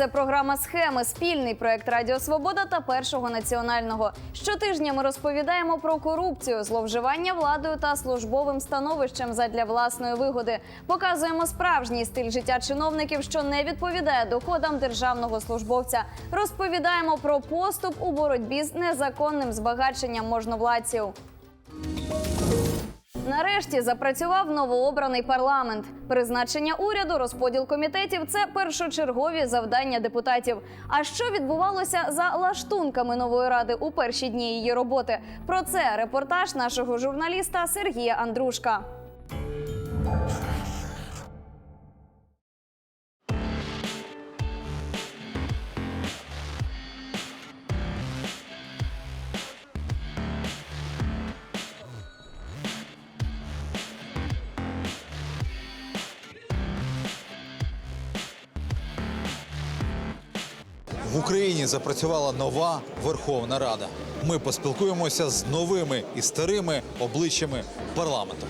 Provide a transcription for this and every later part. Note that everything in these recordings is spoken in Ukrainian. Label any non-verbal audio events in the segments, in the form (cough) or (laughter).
Це програма Схеми, спільний проект Радіо Свобода та Першого національного. Щотижня ми розповідаємо про корупцію, зловживання владою та службовим становищем задля власної вигоди. Показуємо справжній стиль життя чиновників, що не відповідає доходам державного службовця. Розповідаємо про поступ у боротьбі з незаконним збагаченням можновладців. Нарешті запрацював новообраний парламент. Призначення уряду, розподіл комітетів це першочергові завдання депутатів. А що відбувалося за лаштунками нової ради у перші дні її роботи? Про це репортаж нашого журналіста Сергія Андрушка. В Україні запрацювала нова Верховна Рада. Ми поспілкуємося з новими і старими обличчями парламенту.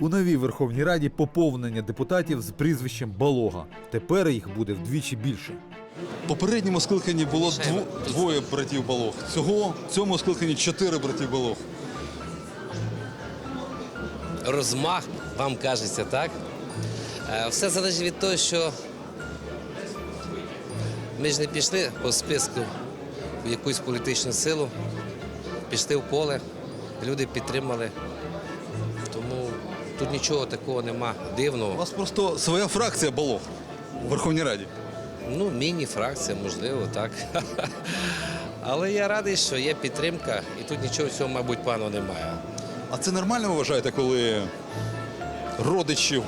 У новій Верховній Раді поповнення депутатів з прізвищем Балога. Тепер їх буде вдвічі більше. В попередньому скликанні було дво- двоє братів Балог. Цього в цьому скликанні чотири братів Балог. розмах, вам кажеться, так? Е, Все залежить від того, що ми ж не пішли по списку в якусь політичну силу, пішли в поле, люди підтримали. Тому тут нічого такого нема дивного. У вас просто своя фракція Балог у Верховній Раді. Ну, міні-фракція, можливо, так. (laughs) Але я радий, що є підтримка, і тут нічого цього, мабуть, пану немає. А це нормально ви вважаєте, коли родичів,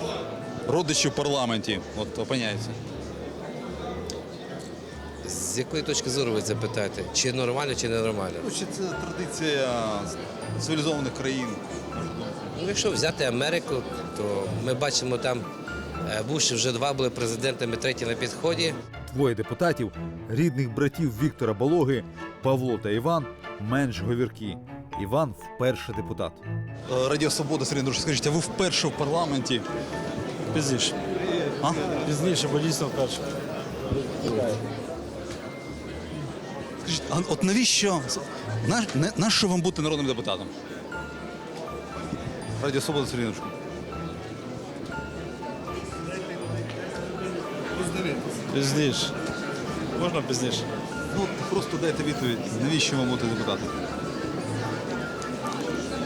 родичі в парламенті от опиняються? З якої точки зору ви це питаєте? Чи нормально, чи ненормально? Ну, чи це традиція цивілізованих країн? Ну, якщо взяти Америку, то ми бачимо там е, Буш вже два були президентами, третій на підході. Двоє депутатів, рідних братів Віктора Балоги, Павло та Іван, менш говіркі. Іван вперше депутат. Е, Радіо Свобода, Сергій Андрійович, скажіть, а ви вперше в парламенті? Пізніше. А? Пізніше, бо дійсно вперше. Скажіть, а от навіщо на, не- нащо вам бути народним депутатом? Радіо Свобода, Сергій Андрійович. Пізніше. Можна пізніше? Ну, просто дайте відповідь, навіщо вам бути депутатом?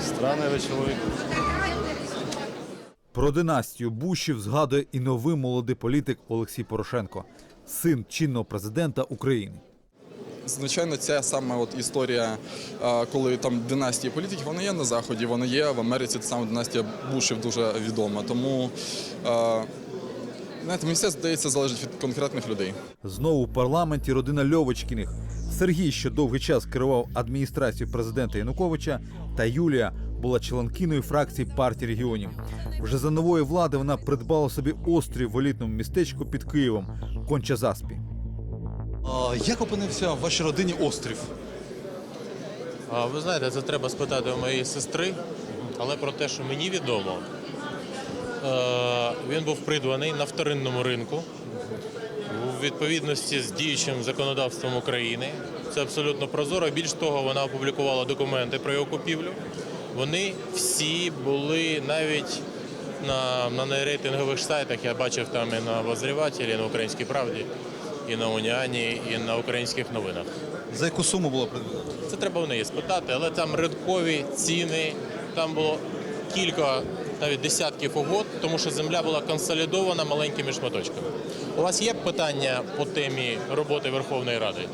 Странний ви чоловік. Про династію Бушів згадує і новий молодий політик Олексій Порошенко, син чинного президента України. Звичайно, ця саме от історія, коли там династії політиків, вона є на заході, вона є в Америці. Та саме династія Бушів дуже відома. Тому знаєте, мені все здається залежить від конкретних людей. Знову в парламенті родина Льовочкіних. Сергій, що довгий час керував адміністрацією президента Януковича, та Юлія була членкиною фракції партії регіонів. Вже за нової влади вона придбала собі острів в елітному містечку під Києвом Конча-Заспі. А, як опинився в вашій родині острів? А, Ви знаєте, це треба спитати у моєї сестри, але про те, що мені відомо, він був придбаний на вторинному ринку у відповідності з діючим законодавством України. Це абсолютно прозоро. Більш того, вона опублікувала документи про його купівлю. Вони всі були навіть на, на нерейтингових сайтах. Я бачив там і на Возрівателі, і на Українській правді, і на Уніані, і на українських новинах. За яку суму було придбано? Це треба у неї спитати, але там ринкові ціни, там було кілька, навіть десятків угод, тому що земля була консолідована маленькими шматочками. У вас є питання по темі роботи Верховної Ради?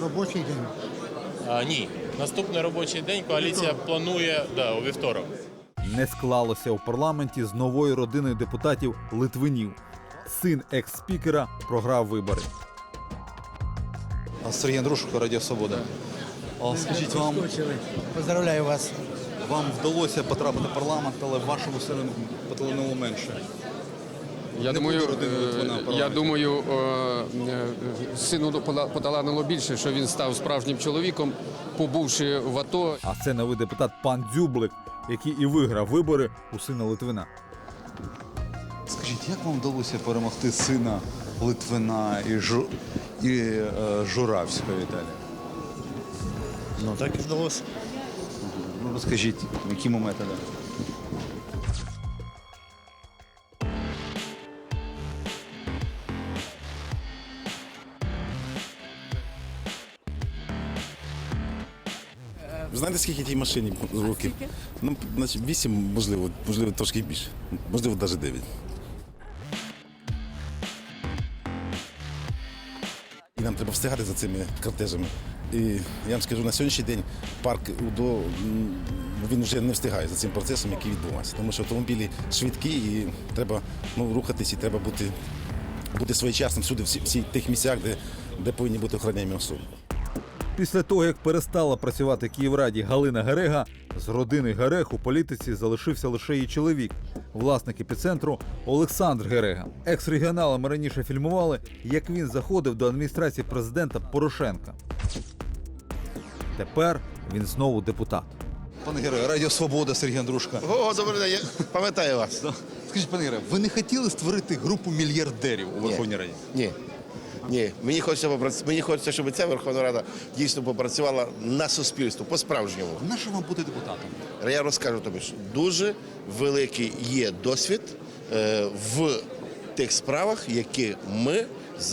Робочий день. А, ні. Наступний робочий день коаліція планує да, у вівторок. Не склалося у парламенті з новою родиною депутатів Литвинів. Син екс-спікера програв вибори. Сергій Андрушко, Радіо Свобода. Скажіть, вам, Поздравляю вас. Вам вдалося потрапити в парламент, але вашому сину поталанило менше. Я Не думаю, е, я думаю, е, сину поталанило більше, що він став справжнім чоловіком, побувши в АТО. А це новий депутат пан Дзюблик, який і виграв вибори у сина Литвина. Скажіть, як вам вдалося перемогти сина Литвина і, Жу... і е, Журавського Віталія? Ну так і вдалося. Ну, розкажіть, якими методами? Ви знаєте, скільки тій машині років? Ну, значить, вісім, можливо, можливо, трошки більше. Можливо, навіть дев'ять. І нам треба встигати за цими кортежами. І я вам скажу, на сьогоднішній день парк УДО він вже не встигає за цим процесом, який відбувається. Тому що автомобілі швидкі і треба ну, рухатись, і треба бути, бути своєчасним всюди, в всіх тих місцях, де, де повинні бути охороняємі особи. Після того, як перестала працювати Київраді Галина Герега, з родини Герег у політиці залишився лише її чоловік, власник епіцентру Олександр Герега. Екс-регіоналами раніше фільмували, як він заходив до адміністрації президента Порошенка. Тепер він знову депутат. Пане Герой, Радіо Свобода, Сергій Андрушка. О, добрий день, я пам'ятаю вас. Скажіть, пане Герой, ви не хотіли створити групу мільярдерів у Верховній Раді? Ні. Ні, мені хочеться попрац- мені хочеться, щоб ця Верховна Рада дійсно попрацювала на суспільство по-справжньому. На що вам бути депутатом? Я розкажу тобі, що дуже великий є досвід е, в тих справах, які ми,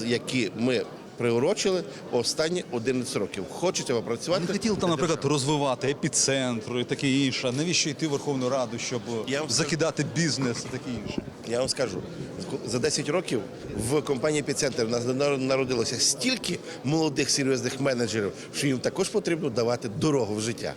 які ми приурочили останні 11 років. Хочеться попрацювати. Не хотіли там, наприклад, розвивати епіцентр і таке інше. Навіщо йти в Верховну Раду, щоб Я вам закидати бізнес і таке інше? Я вам скажу, за 10 років в компанії «Епіцентр» нас народилося стільки молодих серйозних менеджерів, що їм також потрібно давати дорогу в життя.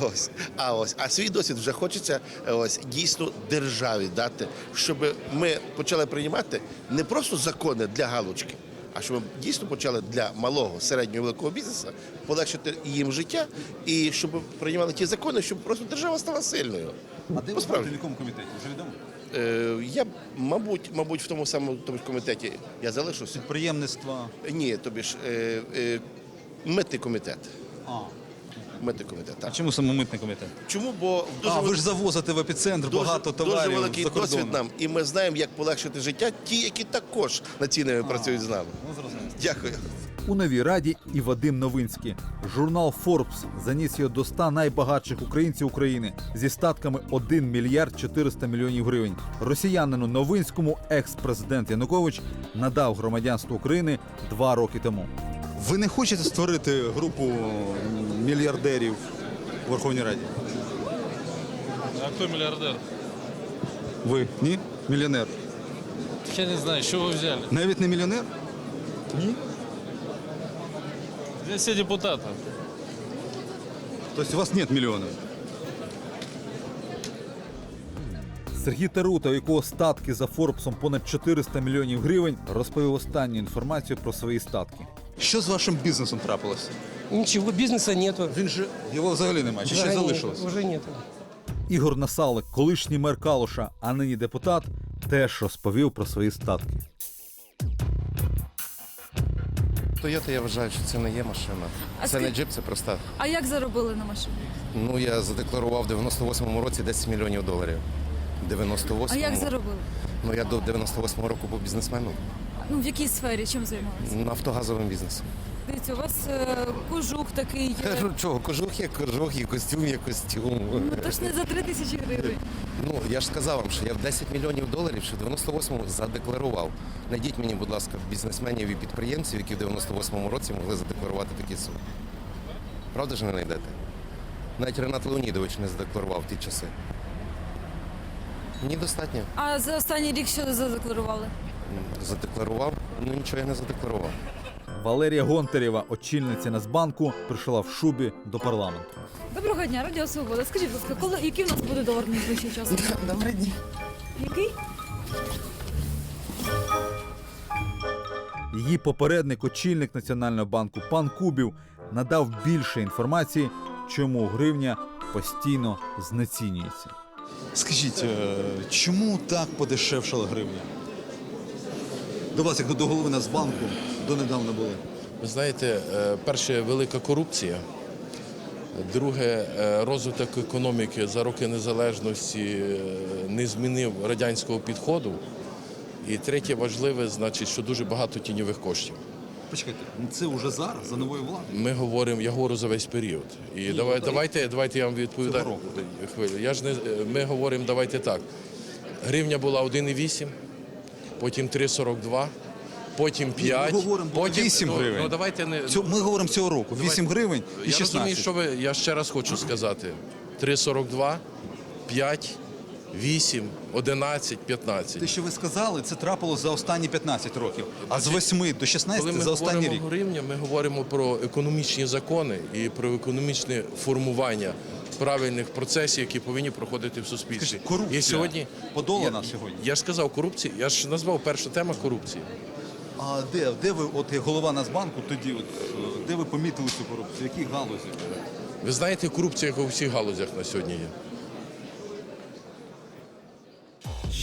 Ось, а ось, а свій досвід вже хочеться ось дійсно державі дати, щоб ми почали приймати не просто закони для галочки, а щоб ми дійсно почали для малого, середнього великого бізнесу полегшити їм життя і щоб приймали ті закони, щоб просто держава стала сильною. А де в якому комітеті? Вже відомо? Е, я, мабуть, мабуть, в тому самому тому ж комітеті я залишився. Підприємництва. Ні, тобі ж е, е, митний комітет. А. Митний комітет, А чому саме митний комітет? Чому? Бо дуже, А, ви ж завозите в епіцентр дуже, багато дуже великий за досвід нам, і ми знаємо, як полегшити життя ті, які також над цінами працюють з нами. Ну, зрозуміло. Дякую. У новій раді і Вадим Новинський. Журнал Forbes заніс його до 100 найбагатших українців України зі статками 1 мільярд 400 мільйонів гривень. Росіянину Новинському екс-президент Янукович надав громадянство України два роки тому. Ви не хочете створити групу мільярдерів у Верховній Раді? А хто мільярдер? Ви? Ні? Мільйонер. Я не знаю, що ви взяли. Навіть не мільйонер? Ні? Здесь все депутати. Тобто у вас нет мільйонів? Сергій Тарута, у якого статки за Форбсом понад 400 мільйонів гривень, розповів останню інформацію про свої статки. Що з вашим бізнесом трапилося? Нічого, бізнесу нету. Він же його взагалі немає. Чи ще залишилось? Вже нету. Ігор Насалик, колишній мер Калуша, а нині депутат, теж розповів про свої статки. Toyota, я вважаю, що це не є машина. А це не джип, це проста. А як заробили на машині? Ну я задекларував в 98-му році 10 мільйонів доларів. 98-му. А як заробили? Ну я до 98-го року був бізнесменом. Ну в якій сфері чим займалися? Нафтогазовим бізнесом. Дивіться, у вас е, кожух такий. Є. Кажу, (laughs) чого, кожух є кожух, і костюм є костюм. Ну то ж не за три тисячі гривень. Ну я ж сказав вам, що я в 10 мільйонів доларів ще в 98-му задекларував. Найдіть мені, будь ласка, бізнесменів і підприємців, які в 98-му році могли задекларувати такі суми. Правда ж не знайдете? Навіть Ренат Леонідович не задекларував в ті часи. Мені достатньо. А за останній рік що задекларували? Задекларував, ну нічого я не задекларував. Валерія Гонтарєва, очільниця Нацбанку, прийшла в шубі до парламенту. Доброго дня, Радіо Свобода. Скажіть, будь ласка, коли який в нас буде долар найближчим часом? Добрий день. Який? Її попередник, очільник Національного банку пан Кубів, надав більше інформації, чому гривня постійно знецінюється. Скажіть, е, чому так подешевшала гривня? До вас, як до голови Нацбанку, донедавна були. Ви знаєте, е, перше велика корупція. Друге, е, розвиток економіки за роки незалежності е, не змінив радянського підходу. І третє важливе, значить, що дуже багато тіньових коштів. Почекайте, ну це вже зараз, за новою владою. Ми говоримо, я говорю за весь період. І давай, давайте, давайте я вам відповідаю. Хвилю. Я ж не ми говоримо, давайте так. Гривня була 1,8, потім 3,42, потім 5. Ми говоримо про потім 8 ну, гривень. Ну, давайте не Цю- Ми говоримо цього року. 8 гривень і я 16. розумію, що ви. Я ще раз хочу сказати: 3,42, 5, 8, 11, 15. Те, що ви сказали, це трапилось за останні 15 років. А з 8 до 16 Коли ми за останній рік. гривня, ми говоримо про економічні закони і про економічне формування правильних процесів, які повинні проходити в суспільстві. Скажіть, корупція сьогодні подолана я, сьогодні? Я ж сказав корупція. Я ж назвав перша тема корупції. А де, де ви, от як голова Нацбанку, тоді, от, е, де ви помітили цю корупцію? В яких галузі? Ви знаєте, корупція як у всіх галузях на сьогодні є.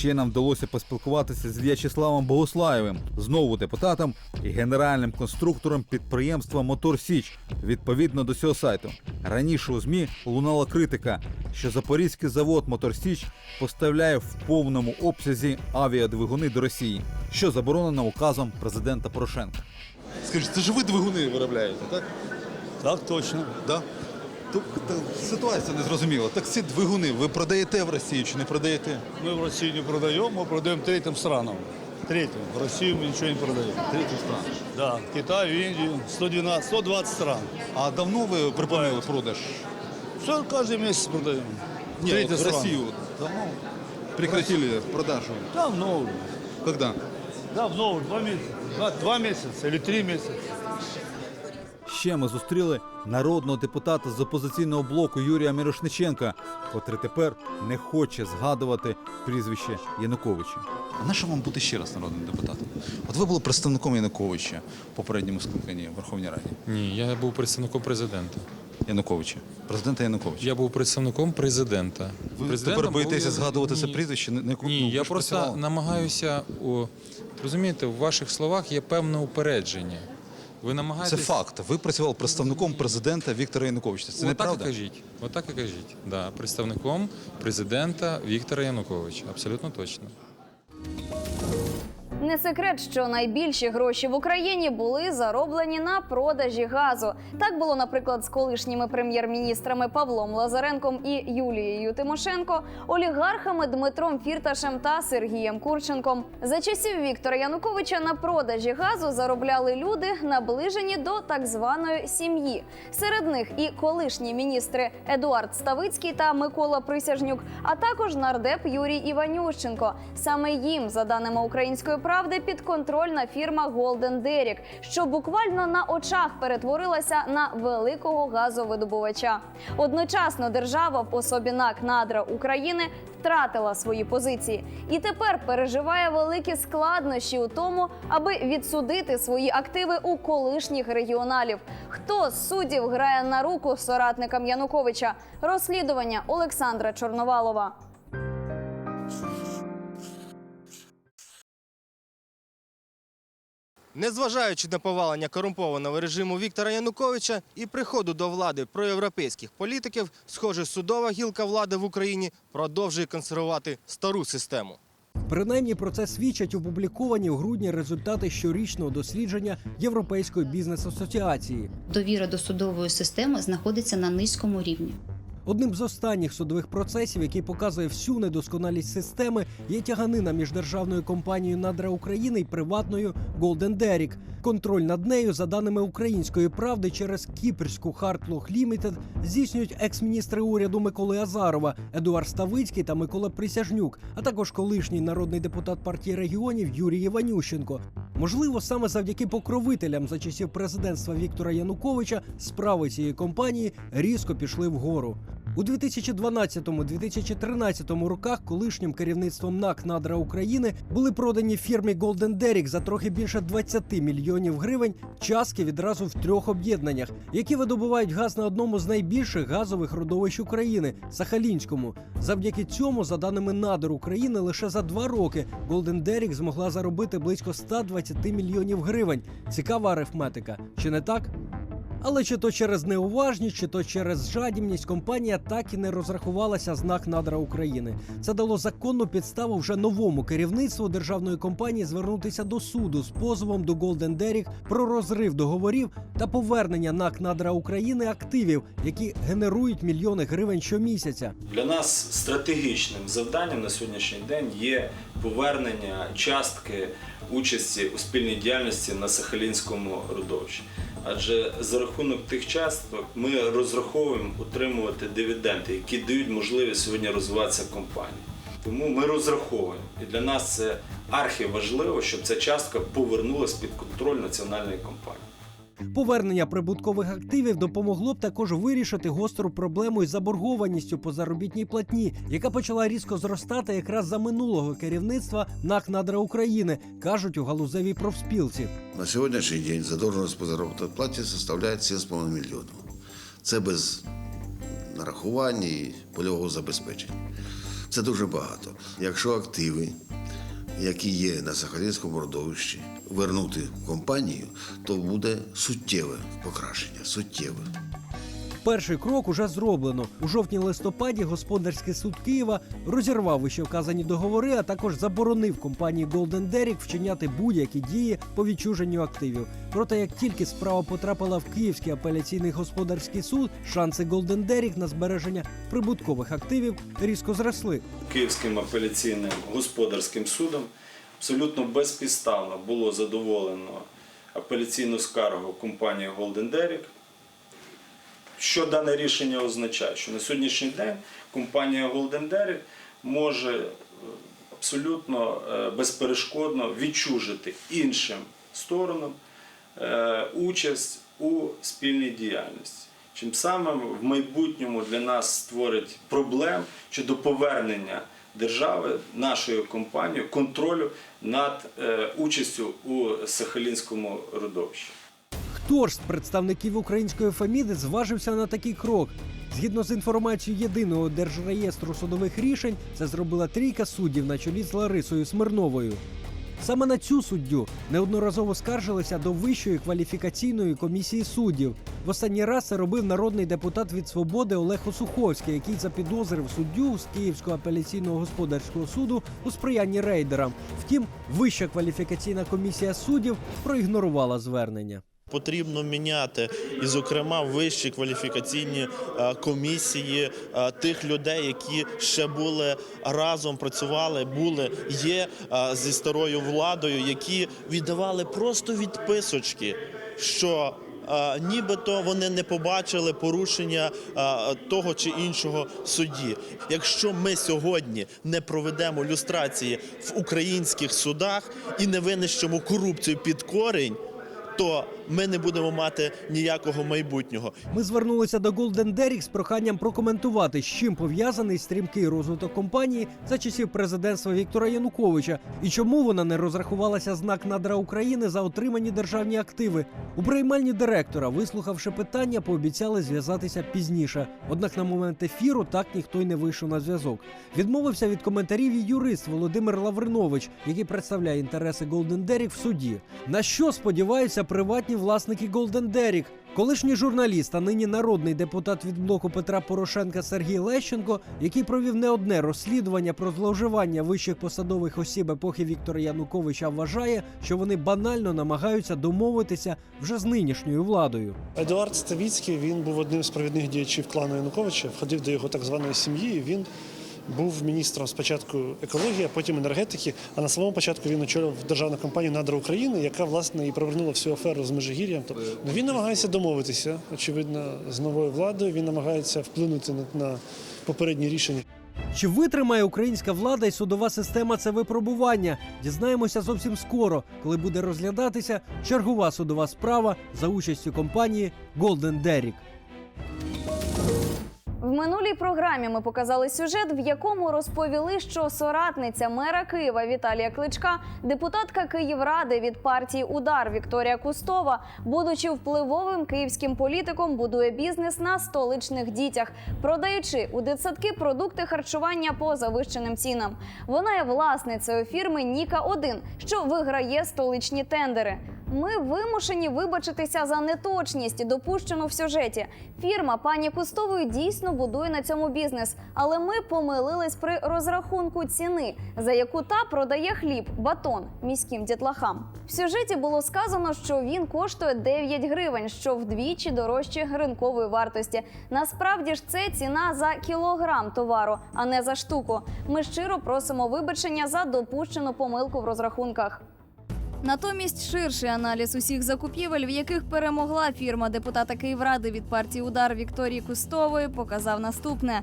Ще нам вдалося поспілкуватися з В'ячеславом Богуслаєвим, знову депутатом і генеральним конструктором підприємства Мотор Січ. Відповідно до цього сайту. Раніше у ЗМІ лунала критика, що запорізький завод Мотор Січ поставляє в повному обсязі авіадвигуни до Росії, що заборонено указом президента Порошенка. Скажіть, це ж ви двигуни виробляєте, так? Так, точно. Да? Тобто ситуація незрозуміла. Так ці двигуни ви продаєте в Росію чи не продаєте? Мы в Россию не продаем, мы продаем третьим странам. Третьим. В Россию мы ничего не продаем. Третій стран. Да, Китай, Индию, 112, 120 стран. А давно ви припинили продаж? Все, каждый месяц продаем. Ні, Третья от в страна. Росію давно прекратили продажу. Давно уже. Когда? Давно уже, два месяца. Два, два месяца или три месяца. Ще ми зустріли народного депутата з опозиційного блоку Юрія Мірошниченка, котрий тепер не хоче згадувати прізвище Януковича. А на що вам бути ще раз народним депутатом? От ви були представником Януковича в попередньому скликанні в Верховній Раді. Ні, я був представником президента. Януковича. Президента Януковича. Я був представником президента. Ви Президентом тепер боїтеся був- згадувати це прізвище? Не- не- Ні, ну, я просто працювали. намагаюся. О, розумієте, в ваших словах є певне упередження. Ви Це факт. Ви працювали представником президента Віктора Януковича. Це Отак і кажіть. Отак і кажіть. Да, представником президента Віктора Януковича. Абсолютно точно. Не секрет, що найбільші гроші в Україні були зароблені на продажі газу. Так було, наприклад, з колишніми прем'єр-міністрами Павлом Лазаренком і Юлією Тимошенко, олігархами Дмитром Фірташем та Сергієм Курченком. За часів Віктора Януковича на продажі газу заробляли люди, наближені до так званої сім'ї. Серед них і колишні міністри Едуард Ставицький та Микола Присяжнюк, а також нардеп Юрій Іванющенко. Саме їм, за даними української правди, підконтрольна фірма Golden Derrick, що буквально на очах перетворилася на великого газовидобувача. Одночасно держава в особі НАК Надра України втратила свої позиції і тепер переживає великі складнощі у тому, аби відсудити свої активи у колишніх регіоналів. Хто з суддів грає на руку соратникам Януковича? Розслідування Олександра Чорновалова. Незважаючи на повалення корумпованого режиму Віктора Януковича і приходу до влади проєвропейських політиків, схоже, судова гілка влади в Україні продовжує консервувати стару систему. Принаймні про це свідчать опубліковані у грудні результати щорічного дослідження Європейської бізнес-асоціації. Довіра до судової системи знаходиться на низькому рівні. Одним з останніх судових процесів, який показує всю недосконалість системи, є тяганина між державною компанією Надра України і приватною Golden Derrick. Контроль над нею, за даними української правди, через кіпрську Хартлох Лімітед здійснюють екс-міністри уряду Миколи Азарова, Едуард Ставицький та Микола Присяжнюк, а також колишній народний депутат партії регіонів Юрій Іванющенко. Можливо, саме завдяки покровителям за часів президентства Віктора Януковича справи цієї компанії різко пішли вгору. У 2012-2013 роках колишнім керівництвом НАК Надра України були продані фірмі Golden Derrick за трохи більше 20 мільйонів гривень частки відразу в трьох об'єднаннях, які видобувають газ на одному з найбільших газових родовищ України Сахалінському. Завдяки цьому, за даними Надр України, лише за два роки Golden Derrick змогла заробити близько 120 мільйонів гривень. Цікава арифметика, чи не так? Але чи то через неуважність, чи то через жадібність компанія так і не розрахувалася з НАК Надра України. Це дало законну підставу вже новому керівництву державної компанії звернутися до суду з позовом до Golden Derrick про розрив договорів та повернення НАК Надра України активів, які генерують мільйони гривень щомісяця. Для нас стратегічним завданням на сьогоднішній день є повернення частки участі у спільній діяльності на Сахалінському родовищі. Адже за рахунок тих часток ми розраховуємо отримувати дивіденди, які дають можливість сьогодні розвиватися компанії. Тому ми розраховуємо. І для нас це архіважливо, щоб ця частка повернулася під контроль національної компанії. Повернення прибуткових активів допомогло б також вирішити гостру проблему із заборгованістю по заробітній платні, яка почала різко зростати якраз за минулого керівництва НАК Надра України, кажуть у галузевій профспілці. На сьогоднішній день задовженість по заробітній платі составляє 7,5 мільйонів. Це без нарахування і польового забезпечення. Це дуже багато. Якщо активи, які є на Сахалінському родовищі, вернути компанію, то буде суттєве покращення. Суттєве. Перший крок уже зроблено. У жовтні-листопаді господарський суд Києва розірвав вищевказані договори, а також заборонив компанії Golden Derrick вчиняти будь-які дії по відчуженню активів. Проте, як тільки справа потрапила в Київський апеляційний господарський суд, шанси Golden Derrick на збереження прибуткових активів різко зросли. Київським апеляційним господарським судом абсолютно безпідставно було задоволено апеляційну скаргу компанії Golden Derrick. Що дане рішення означає? Що на сьогоднішній день компанія Golden Derrick може е, абсолютно е, безперешкодно відчужити іншим сторонам е, участь у спільній діяльності. Чим самим в майбутньому для нас створить проблем щодо повернення держави, нашою компанією, контролю над е, участю у Сахалінському родовищі. Хто ж з представників української фаміди зважився на такий крок? Згідно з інформацією єдиного держреєстру судових рішень, це зробила трійка суддів на чолі з Ларисою Смирновою. Саме на цю суддю неодноразово скаржилися до Вищої кваліфікаційної комісії суддів. В останній раз це робив народний депутат від свободи Олег Осуховський, який запідозрив суддю з Київського апеляційного господарського суду у сприянні рейдерам. Втім, Вища кваліфікаційна комісія суддів проігнорувала звернення. Потрібно міняти і, зокрема, вищі кваліфікаційні е, комісії е, тих людей, які ще були разом, працювали, були є е, зі старою владою, які віддавали просто відписочки, що нібито вони не побачили порушення того чи іншого судді. Якщо ми сьогодні не проведемо люстрації в українських судах і не винищимо корупцію під корінь то ми не будемо мати ніякого майбутнього. Ми звернулися до Golden Derrick з проханням прокоментувати, з чим пов'язаний стрімкий розвиток компанії за часів президентства Віктора Януковича і чому вона не розрахувалася знак надра України за отримані державні активи. У приймальні директора, вислухавши питання, пообіцяли зв'язатися пізніше. Однак на момент ефіру так ніхто й не вийшов на зв'язок. Відмовився від коментарів і юрист Володимир Лавринович, який представляє інтереси Golden Derrick в суді. На що сподіваються приватні власники Golden Derrick? Колишній журналіст, а нині народний депутат від блоку Петра Порошенка Сергій Лещенко, який провів не одне розслідування про зловживання вищих посадових осіб епохи Віктора Януковича, вважає, що вони банально намагаються домовитися вже з нинішньою владою. Едуард Ставіцький він був одним з провідних діячів клану Януковича, входив до його так званої сім'ї. і Він був міністром спочатку екології, а потім енергетики. А на самому початку він очолював державну компанію Надра України, яка власне і провернула всю аферу з Межигір'ям. Тобто він намагається домовитися, очевидно, з новою владою. Він намагається вплинути на, на попередні рішення. Чи витримає українська влада і судова система це випробування? Дізнаємося зовсім скоро, коли буде розглядатися чергова судова справа за участю компанії Golden Derrick. В минулій програмі ми показали сюжет, в якому розповіли, що соратниця мера Києва Віталія Кличка, депутатка Київради від партії Удар Вікторія Кустова, будучи впливовим київським політиком, будує бізнес на столичних дітях, продаючи у дитсадки продукти харчування по завищеним цінам. Вона є власницею фірми Ніка 1 що виграє столичні тендери. Ми вимушені вибачитися за неточність, допущену в сюжеті. Фірма пані Кустової дійсно будує на цьому бізнес, але ми помилились при розрахунку ціни, за яку та продає хліб, батон міським дітлахам. В сюжеті було сказано, що він коштує 9 гривень, що вдвічі дорожче ринкової вартості. Насправді ж це ціна за кілограм товару, а не за штуку. Ми щиро просимо вибачення за допущену помилку в розрахунках. Натомість ширший аналіз усіх закупівель, в яких перемогла фірма депутата Київради від партії Удар Вікторії Кустової, показав наступне.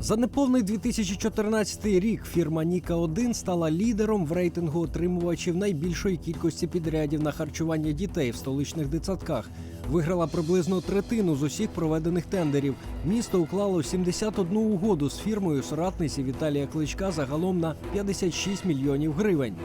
За неповний 2014 рік фірма Ніка 1 стала лідером в рейтингу отримувачів найбільшої кількості підрядів на харчування дітей в столичних дитсадках. Виграла приблизно третину з усіх проведених тендерів. Місто уклало 71 угоду з фірмою соратниці Віталія Кличка загалом на 56 мільйонів гривень.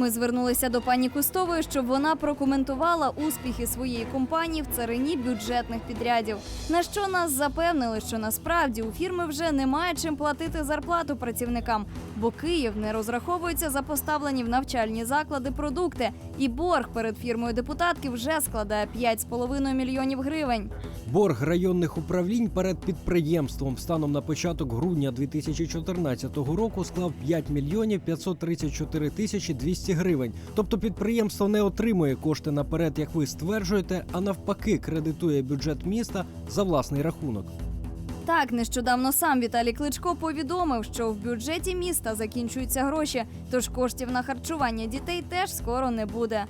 Ми звернулися до пані Кустової, щоб вона прокоментувала успіхи своєї компанії в царині бюджетних підрядів. На що нас запевнили, що насправді у фірми вже немає чим платити зарплату працівникам, бо Київ не розраховується за поставлені в навчальні заклади продукти, і борг перед фірмою депутатки вже складає 5,5 мільйонів гривень. Борг районних управлінь перед підприємством станом на початок грудня 2014 року склав 5 мільйонів 534 тисячі 200 гривень. Тобто підприємство не отримує кошти наперед, як ви стверджуєте, а навпаки кредитує бюджет міста за власний рахунок. Так, нещодавно сам Віталій Кличко повідомив, що в бюджеті міста закінчуються гроші, тож коштів на харчування дітей теж скоро не буде.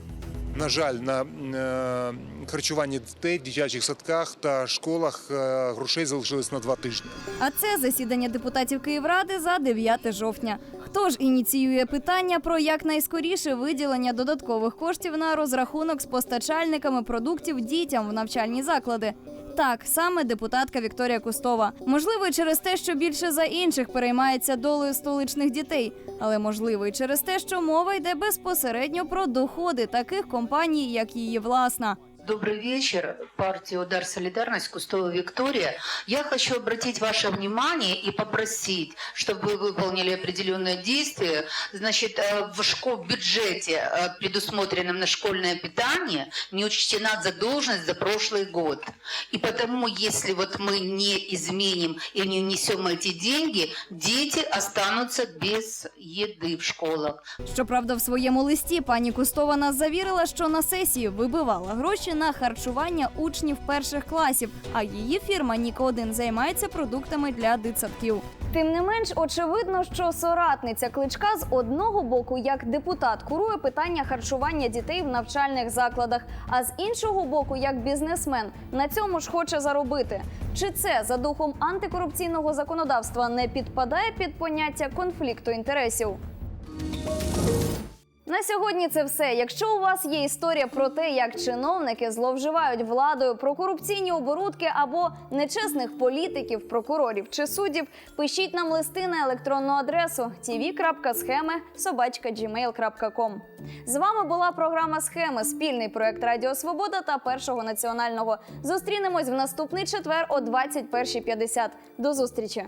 На жаль, на е, харчування дітей в дитячих садках та школах е, грошей залишилось на два тижні. А це засідання депутатів Київради за 9 жовтня. Хто ж ініціює питання про якнайскоріше виділення додаткових коштів на розрахунок з постачальниками продуктів дітям в навчальні заклади? Так, саме депутатка Вікторія Кустова. Можливо, через те, що більше за інших переймається долею столичних дітей, але можливо, і через те, що мова йде безпосередньо про доходи таких компаній, як її власна. Добрый вечер, партия «Удар Солидарность», Кустова Виктория. Я хочу обратить ваше внимание и попросить, чтобы вы выполнили определенные действия. Значит, э, в, школ, в бюджете, э, предусмотренном на школьное питание, не учтена задолженность за прошлый год. И потому, если вот мы не изменим и не внесем эти деньги, дети останутся без еды в школах. Щоправда, в своєму листі пані Кустова нас завірила, що на сесії вибивала гроші на харчування учнів перших класів, а її фірма Ніко 1 займається продуктами для дитсадків. Тим не менш, очевидно, що соратниця кличка з одного боку, як депутат, курує питання харчування дітей в навчальних закладах, а з іншого боку, як бізнесмен, на цьому ж хоче заробити. Чи це за духом антикорупційного законодавства не підпадає під поняття конфлікту інтересів? На сьогодні це все. Якщо у вас є історія про те, як чиновники зловживають владою про корупційні оборудки або нечесних політиків, прокурорів чи суддів, пишіть нам листи на електронну адресу tv.схеми.gmail.com. З вами була програма Схеми, спільний проект Радіо Свобода та Першого національного. Зустрінемось в наступний четвер о 21.50. До зустрічі.